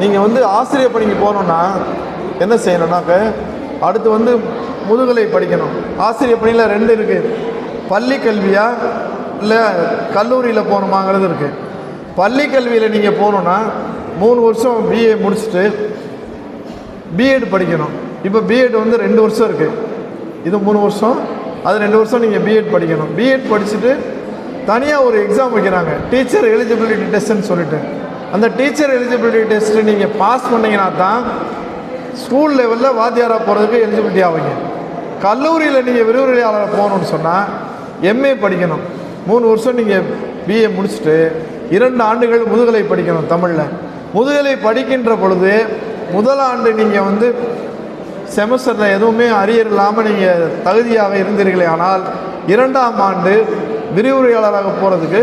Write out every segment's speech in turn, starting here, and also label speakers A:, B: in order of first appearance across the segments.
A: நீங்கள் வந்து ஆசிரியர் பணிக்கு போகணுன்னா என்ன செய்யணும்னாக்க அடுத்து வந்து முதுகலை படிக்கணும். ஆசிரியர் பணியில் ரெண்டு இருக்குது பள்ளி கல்வியா இல்லை கல்லூரியில் போகணுமாங்கிறது இருக்குது பள்ளி கல்வியில் நீங்கள் போகணுன்னா மூணு வருஷம் பிஏ முடிச்சுட்டு பிஎட் படிக்கணும். இப்போ பிஎட் வந்து ரெண்டு வருஷம் இருக்குது இது மூணு வருஷம் அது ரெண்டு வருஷம் நீங்கள் பிஎட் படிக்கணும். பிஎட் படிச்சுட்டு தனியாக ஒரு எக்ஸாம் வைக்கிறாங்க. டீச்சர் எலிஜிபிலிட்டி டெஸ்ட்னு சொல்லிட்டு. அந்த டீச்சர் எலிஜிபிலிட்டி டெஸ்ட்டு நீங்கள் பாஸ் பண்ணீங்கன்னா தான் ஸ்கூல் லெவலில் வாத்தியாராக போகிறதுக்கு எலிஜிபிலிட்டி ஆவீங்க. கல்லூரியில் நீங்கள் விரிவுரையாளராக போகணும்னு சொன்னால் எம்ஏ படிக்கணும். மூணு வருஷம் நீங்கள் பிஏ முடிச்சுட்டு இரண்டு ஆண்டுகள் முதுகலை படிக்கணும் தமிழில். முதுகலை படிக்கின்ற பொழுது முதல் ஆண்டு நீங்கள் வந்து செமஸ்டரில் எதுவுமே அரியர் இல்லாமல் நீங்கள் தகுதியாக இருந்தீர்களே ஆனால் இரண்டாம் ஆண்டு விரிவுரையாளராக போகிறதுக்கு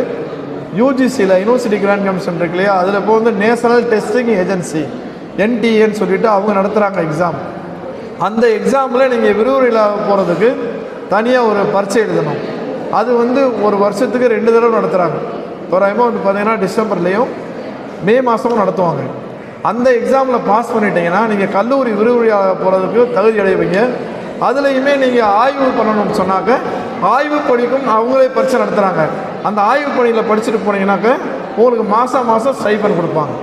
A: யூஜிசியில் யூனிவர்சிட்டி கிராண்ட் கமிஷன் இருக்கு இல்லையா? அதில் இப்போ வந்து நேஷனல் டெஸ்டிங் ஏஜென்சி என்டிஏன்னு சொல்லிட்டு அவங்க நடத்துகிறாங்க எக்ஸாம் அந்த எக்ஸாமில் நீங்கள் விரிவுரையில் போகிறதுக்கு தனியாக ஒரு பரீட்சை எழுதணும். அது வந்து ஒரு வருஷத்துக்கு ரெண்டு தடவை நடத்துகிறாங்க தோராயமாக வந்து பார்த்தீங்கன்னா டிசம்பர்லேயும் மே மாதமும் நடத்துவாங்க. அந்த எக்ஸாமில் பாஸ் பண்ணிட்டீங்கன்னா நீங்கள் கல்லூரி விரிவுரையாக போகிறதுக்கு தகுதி அடைவீங்க. அதுலேயுமே நீங்கள் ஆய்வு பண்ணணும்னு சொன்னாக்க ஆய்வு படிக்கும் அவங்களே பரீட்சை நடத்துகிறாங்க அந்த ஆய்வு பணியில் படிச்சுட்டு போனீங்கன்னாக்க உங்களுக்கு மாதம் மாதம் ஸ்டைஃபன் கொடுப்பாங்க.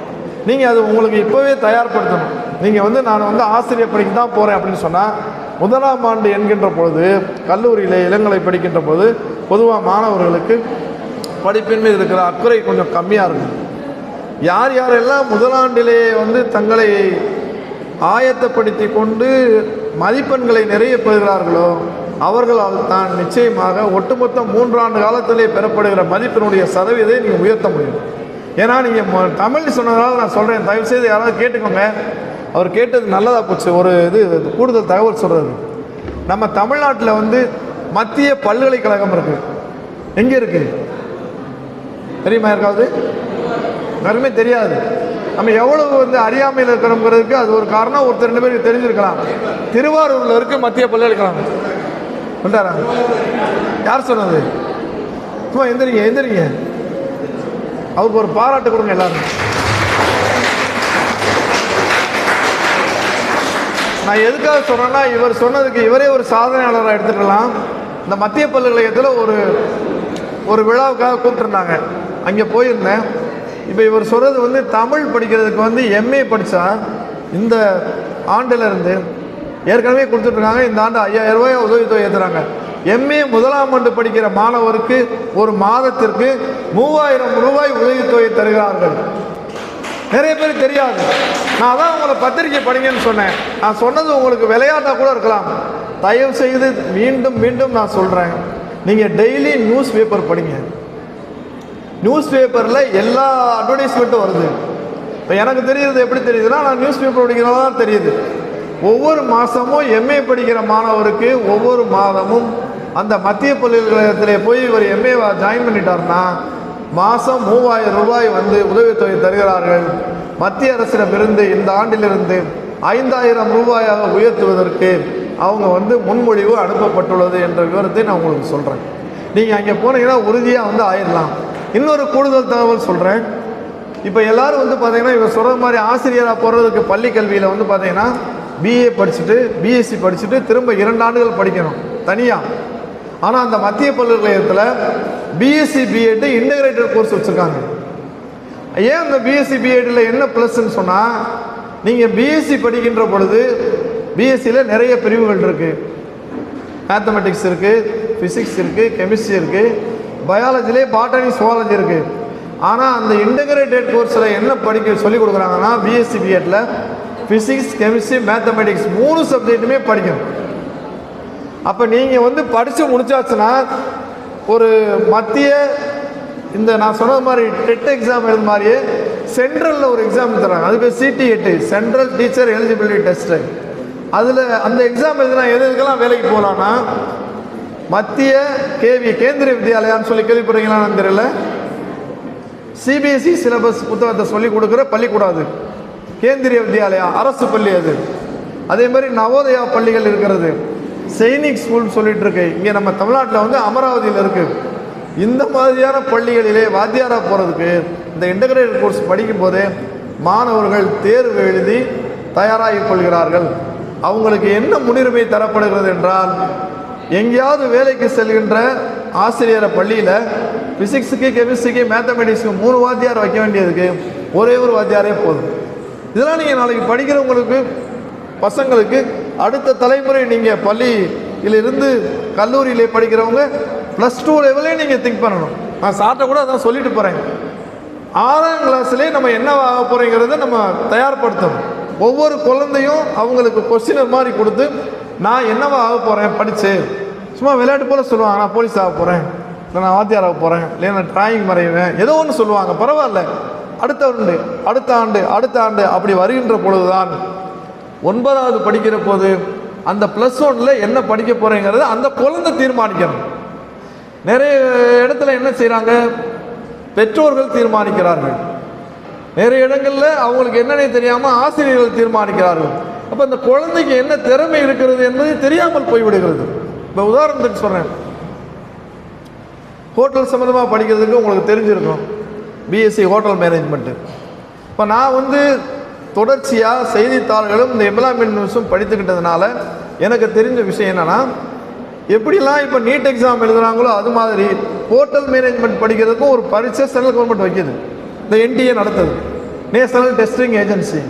A: நீங்கள் அது உங்களுக்கு இப்போவே தயார்படுத்தணும். நீங்கள் வந்து நான் வந்து ஆசிரியர் பணிக்கு தான் போகிறேன் அப்படின்னு சொன்னால் முதலாம் ஆண்டு என்கின்ற பொழுது கல்லூரியில் இளங்கலை படிக்கின்ற போது பொதுவாக மாணவர்களுக்கு படிப்பின் மீது இருக்கிற அக்கறை கொஞ்சம் கம்மியாக இருக்கும். யார் யாரெல்லாம் முதலாண்டிலே வந்து தங்களை ஆயத்தப்படுத்தி கொண்டு மதிப்பெண்களை நிறைய பெறுகிறார்களோ அவர்களால் தான் நிச்சயமாக ஒட்டுமொத்த மூன்றாண்டு காலத்திலே பெறப்படுகிற மதிப்பினுடைய சதவீதத்தை நீங்கள் உயர்த்த முடியும். ஏன்னா நீங்கள் தமிழ் சொன்னதால் நான் சொல்கிறேன் தயவுசெய்து யாராவது கேட்டுக்கோங்க. அவர் கேட்டது நல்லதாக போச்சு. ஒரு இது கூடுதல் தகவல் சொல்கிறது நம்ம தமிழ்நாட்டில் வந்து மத்திய பல்கலைக்கழகம் இருக்குது எங்கே இருக்குது தெரியுமா யாருக்காவது? யாருமே தெரியாது. நம்ம எவ்வளவு வந்து அறியாமையில் இருக்கிறோங்கிறதுக்கு அது ஒரு காரணம். ஒருத்தர் ரெண்டு பேருக்கு தெரிஞ்சிருக்கலாம். திருவாரூரில் இருக்குது மத்திய பல்கலைக்கழகம். கொண்டாரா? யார் சொன்னது? சும்மா எந்திரிங்க எந்திரிங்க. அவருக்கு ஒரு பாராட்டு கொடுங்க எல்லாரும். நான் எதுக்காக சொன்னேன்னா இவர் சொன்னதுக்கு இவரே ஒரு சாதனையாளராக எடுத்துக்கலாம். இந்த மத்திய பல்கலைக்கழகத்தில் ஒரு ஒரு விழாவுக்காக கூப்பிட்டுருந்தாங்க. அங்கே போயிருந்தேன். இப்போ இவர் சொல்கிறது வந்து தமிழ் படிக்கிறதுக்கு வந்து எம்ஏ படித்தா இந்த ஆண்டிலிருந்து ஏற்கனவே கொடுத்துட்ருக்காங்க. இந்த ஆண்டு ஐயாயிரம் ரூபாய் உதவித்தொகை ஏற்றுறாங்க எம்ஏ முதலாம் ஆண்டு படிக்கிற மாணவருக்கு ஒரு மாதத்திற்கு மூவாயிரம் ரூபாய் உதவித்தொகை தருகிறார்கள். நிறைய பேர் தெரியாது. நான் அதான் உங்களை பத்திரிக்கை படிங்கன்னு சொன்னேன். நான் சொன்னது உங்களுக்கு விளையாட்டாக கூட இருக்கலாம். தயவு செய்து மீண்டும் மீண்டும் நான் சொல்கிறேன் நீங்கள் டெய்லி நியூஸ் பேப்பர் படிங்க. நியூஸ் பேப்பரில் எல்லா அட்வர்டைஸ்மெண்ட்டும் வருது. இப்போ எனக்கு தெரியுது எப்படி தெரியுதுன்னா நான் நியூஸ் பேப்பர் படிக்கிறதா தான் தெரியுது. ஒவ்வொரு மாதமும் எம்ஏ படிக்கிற மாணவருக்கு ஒவ்வொரு மாதமும் அந்த மத்திய பல்கலைக்கழகத்தில் போய் இவர் எம்ஏ ஜாயின் பண்ணிட்டாருன்னா மாதம் மூவாயிரம் ரூபாய் வந்து உதவித்தொகை தருகிறார்கள். மத்திய அரசிடமிருந்து இந்த ஆண்டிலிருந்து ஐந்தாயிரம் ரூபாயாக உயர்த்துவதற்கு அவங்க வந்து முன்மொழிவு அனுப்பப்பட்டுள்ளது என்ற விவரத்தை நான் உங்களுக்கு சொல்கிறேன் நீங்கள் அங்கே போனீங்கன்னா உறுதியாக வந்து ஆயிடலாம் இன்னொரு கூடுதல் தகவல் சொல்கிறேன் இப்போ எல்லாரும் வந்து பார்த்தீங்கன்னா இவர் சொல்கிற மாதிரி ஆசிரியராக போகிறதுக்கு பள்ளி கல்வியில் வந்து பார்த்தீங்கன்னா பிஏ படிச்சுட்டு பிஎஸ்சி படிச்சுட்டு திரும்ப இரண்டு ஆண்டுகள் படிக்கணும் தனியாக ஆனால் அந்த மத்திய பல்கலைக்கழகத்தில் பிஎஸ்சி பிஎட் இன்டகிரேட்டட் கோர்ஸ் வச்சுருக்காங்க. ஏன் அந்த பிஎஸ்சி பிஎட்டில் என்ன ப்ளஸ்ன்னு சொன்னால் நீங்கள் பிஎஸ்சி படிக்கின்ற பொழுது பிஎஸ்சியில் நிறைய பிரிவுகள் இருக்குது மேத்தமெட்டிக்ஸ் இருக்குது ஃபிசிக்ஸ் இருக்குது கெமிஸ்ட்ரி இருக்குது பயாலஜிலே பாட்டனி சுவாலஜி இருக்குது ஆனால் அந்த இன்டகிரேட்டட் கோர்ஸில் என்ன படிக்க சொல்லிக் கொடுக்குறாங்கன்னா பிஎஸ்சி பிஎட்டில் ஃபிசிக்ஸ் கெமிஸ்ட்ரி மேத்தமெட்டிக்ஸ் மூணு சப்ஜெக்ட்டுமே படிக்கணும். அப்போ நீங்கள் வந்து படித்து முடிச்சாச்சுன்னா ஒரு மத்திய இந்த நான் சொன்னது மாதிரி டெட் எக்ஸாம் எழுது மாதிரியே சென்ட்ரலில் ஒரு எக்ஸாம் தராங்க. அது பேர் சிடி எட்டு சென்ட்ரல் டீச்சர் எலிஜிபிலிட்டி டெஸ்ட்டு அதில் அந்த எக்ஸாம் எழுதினா எது எதுக்கெல்லாம் வேலைக்கு போகலான்னா மத்திய கேவி கேந்திரிய வித்யாலயான்னு சொல்லி கேள்விப்படுறீங்களான்னு தெரியல. சிபிஎஸ்சி சிலபஸ் புத்தகத்தை சொல்லி கொடுக்குற பள்ளிக்கூடாது. கேந்திரிய வித்யாலயா அரசு பள்ளி அது. அதே மாதிரி நவோதயா பள்ளிகள் இருக்கிறது. சைனிக் ஸ்கூல்னு சொல்லிட்டு இருக்கு இங்கே நம்ம தமிழ்நாட்டில் வந்து அமராவதியில் இருக்கு. இந்த மாதிரியான பள்ளிகளிலே வாத்தியாராக போகிறதுக்கு இந்த இன்டகிரேட்டட் கோர்ஸ் படிக்கும் போதே மாணவர்கள் தேர்வு எழுதி தயாராகிக் கொள்கிறார்கள். அவங்களுக்கு என்ன முன்னுரிமை தரப்படுகிறது என்றால் எங்கேயாவது வேலைக்கு செல்கின்ற ஆசிரியரை பள்ளியில் ஃபிசிக்ஸுக்கு கெமிஸ்ட்ரிக்கு மேத்தமெட்டிக்ஸுக்கு மூணு வாத்தியார் வைக்க வேண்டியதுக்கு ஒரே ஒரு வாத்தியாரே போதும். இதெல்லாம் நீங்கள் நாளைக்கு படிக்கிறவங்களுக்கு பசங்களுக்கு அடுத்த தலைமுறை நீங்கள் பள்ளியிலிருந்து கல்லூரியிலே படிக்கிறவங்க ப்ளஸ் டூ லெவலே நீங்கள் திங்க் பண்ணணும். நான் சார்ட்ட கூட அதான் சொல்லிட்டு போகிறேன் ஆறாம் கிளாஸ்லேயே நம்ம என்ன ஆக போகிறோங்கிறத நம்ம தயார்படுத்தணும். ஒவ்வொரு குழந்தையும் அவங்களுக்கு கொஸ்டினர் மாதிரி கொடுத்து நான் என்னவா ஆக போகிறேன் படித்து சும்மா விளையாட்டு போல் சொல்லுவாங்க நான் போலீஸ் ஆக போகிறேன் இல்லை நான் வாத்தியார் ஆக போகிறேன் இல்லை நான் டிராயிங் வரைவேன். ஏதோ ஒன்று சொல்லுவாங்க பரவாயில்ல. அடுத்த ஆண்டு அடுத்த ஆண்டு அடுத்த ஆண்டு அப்படி வருகின்ற பொழுதுதான் ஒன்பதாவது படிக்கிற போது அந்த ப்ளஸ் ஒனில் என்ன படிக்க போகிறேங்கிறது அந்த குழந்தை தீர்மானிக்கணும். நிறைய இடத்துல என்ன செய்கிறாங்க பெற்றோர்கள் தீர்மானிக்கிறார்கள். நிறைய இடங்களில் அவங்களுக்கு என்னன்னே தெரியாமல் ஆசிரியர்கள் தீர்மானிக்கிறார்கள். அப்போ அந்த குழந்தைக்கு என்ன திறமை இருக்கிறது என்பது தெரியாமல் போய்விடுகிறது. இப்போ உதாரணத்துக்கு சொல்கிறேன் ஹோட்டல் சம்மந்தமாக படிக்கிறதுக்கு உங்களுக்கு தெரிஞ்சிருக்கும். பிஎஸ்சி ஹோட்டல் மேனேஜ்மெண்ட்டு இப்போ நான் வந்து தொடர்ச்சியாக செய்தித்தாள்களும் இந்த எம்ப்ளாய்மெண்ட் நியூஸும் படித்துக்கிட்டதுனால எனக்கு தெரிஞ்ச விஷயம் என்னென்னா எப்படிலாம் இப்போ நீட் எக்ஸாம் எழுதுகிறாங்களோ அது மாதிரி ஹோட்டல் மேனேஜ்மெண்ட் படிக்கிறதுக்கும் ஒரு பரீட்சை சென்ட்ரல் கவர்மெண்ட் வைக்கிது. இந்த என்டிஏ நடத்துது. National testing agency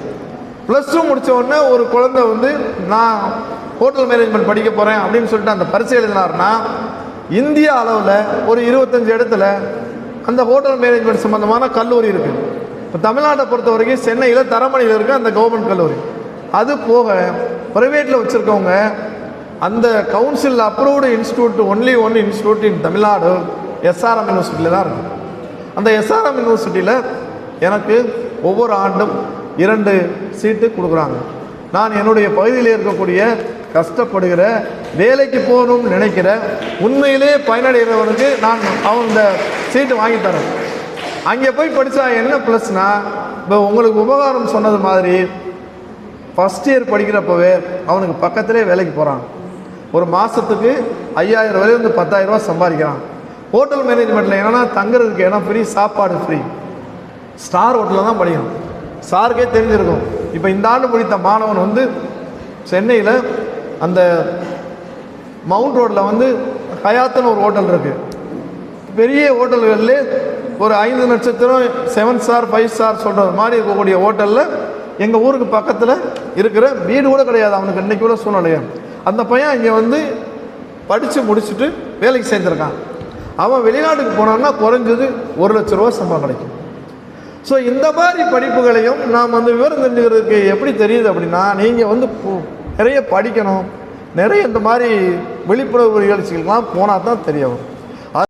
A: plus two முடித்த உடனே ஒரு குழந்தை வந்து நான் ஹோட்டல் மேனேஜ்மெண்ட் படிக்க போகிறேன் அப்படின்னு சொல்லிட்டு அந்த பரீட்சை எழுதினார்னா இந்திய அளவில் ஒரு இருபத்தஞ்சி இடத்துல அந்த ஹோட்டல் மேனேஜ்மெண்ட் சம்மந்தமான கல்லூரி இருக்குது இப்போ தமிழ்நாட்டை பொறுத்த வரைக்கும் சென்னையில் தரமணியில் இருக்க அந்த கவர்மெண்ட் கல்லூரி. அது போக ப்ரைவேட்டில் வச்சுருக்கவங்க அந்த council approved institute only one institute in Tamil Nadu SRM யூனிவர்சிட்டியில் தான் இருக்குது அந்த எஸ்ஆர்எம் யூனிவர்சிட்டியில் எனக்கு ஒவ்வொரு ஆண்டும் இரண்டு சீட்டு கொடுக்குறாங்க. நான் என்னுடைய பகுதியில் இருக்கக்கூடிய கஷ்டப்படுகிற வேலைக்கு போகணும்னு நினைக்கிற உண்மையிலே பயனடைகிறவனுக்கு நான் அவன் இந்த சீட்டு வாங்கி தரேன். அங்கே போய் படித்தா என்ன ப்ளஸ்னா இப்போ உங்களுக்கு உபகாரம் சொன்னது மாதிரி ஃபஸ்ட் இயர் படிக்கிறப்பவே அவனுக்கு பக்கத்திலே வேலைக்கு போகிறான் ஒரு மாதத்துக்கு ஐயாயிரம் வரையிலிருந்து பத்தாயிரம் ரூபாய் சம்பாதிக்கிறான். ஹோட்டல் மேனேஜ்மெண்ட்டில் என்னென்னா தங்குறதுக்கு இடம் ஃப்ரீ சாப்பாடு ஃப்ரீ ஸ்டார் ஹோட்டலில் தான் படிக்கணும் சாருக்கே தெரிஞ்சிருக்கும். இப்போ இந்த ஆண்டு முடித்த மாணவன் வந்து சென்னையில் அந்த மவுண்ட் ரோட்டில் வந்து ஹயாத்துன்னு ஒரு ஹோட்டல் இருக்குது பெரிய ஹோட்டல்களில் ஒரு ஐந்து நட்சத்திரம் செவன் ஸ்டார் ஃபைவ் ஸ்டார் சொல்கிற மாதிரி இருக்கக்கூடிய ஹோட்டலில் எங்கள் ஊருக்கு பக்கத்தில் இருக்கிற வீடு கூட கிடையாது. அவனுக்கு இன்றைக்கி கூட சூழ்நிலையா அந்த பையன் இங்கே வந்து படித்து முடிச்சுட்டு வேலைக்கு சேர்ந்துருக்கான். அவன் வெளிநாட்டுக்கு போனான்னா குறைஞ்சது ஒரு லட்ச ரூபா சம்பளம் கிடைக்கும். ஸோ இந்த மாதிரி படிப்புகளையும் நாம் வந்து விவரம் தெரிஞ்சுக்கிறதுக்கு எப்படி தெரியுது அப்படின்னா நீங்கள் வந்து நிறைய படிக்கணும். நிறைய இந்த மாதிரி விழிப்புணர்வு நிகழ்ச்சிகள்லாம் போனால் தான் தெரிய வரும்.